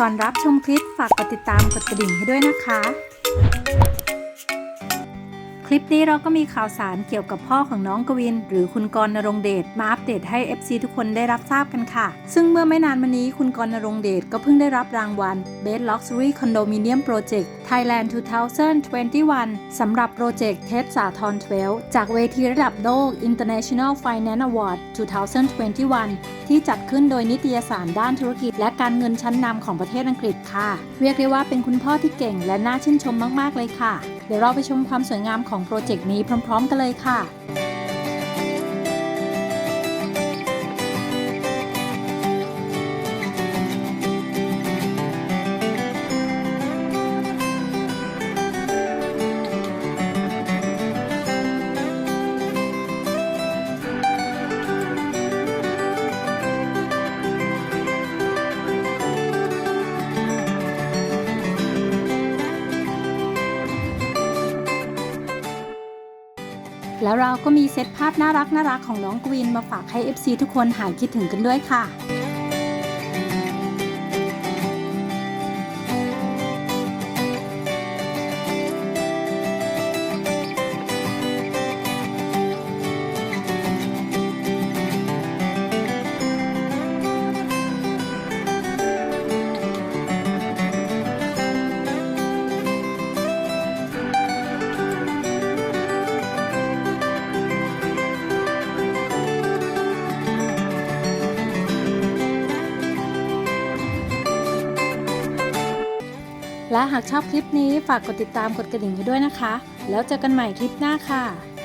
ก่อนรับชมคลิปฝากกดติดตามกดกระดิ่งให้ด้วยนะคะ คลิปนี้เราก็มีข่าวสารเกี่ยวกับพ่อของน้องกวิน หรือคุณกรณรงเดชมาอัปเดตให้ FC ทุกคนได้รับทราบกันค่ะ ซึ่งเมื่อไม่นานมานี้คุณกรณรงเดชก็เพิ่งได้รับรางวัล Best Luxury Condominium Project Thailand 2021 สำหรับโปรเจกต์เทสสาทร12 จากเวทีระดับโลก International Finance Award 2021 ที่จัดขึ้นโดยนิตยสารด้านธุรกิจ และการเงินชั้นนำของประเทศอังกฤษค่ะ เรียกได้ว่าเป็นคุณพ่อที่เก่งและน่าชื่นชมมาก ๆ เลยค่ะ เดี๋ยวเราไปชมความสวยงามของโปรเจกต์นี้พร้อม ๆ กันเลยค่ะ แล้วเราก็มีเซตภาพน่ารักน่ารักของน้องกวินมาฝากให้ FC ทุกคนหายคิดถึงกันด้วยค่ะ และหากชอบคลิปนี้ฝากกดติดตามกดกระดิ่งให้ด้วยนะคะ แล้วเจอกันใหม่คลิปหน้าค่ะ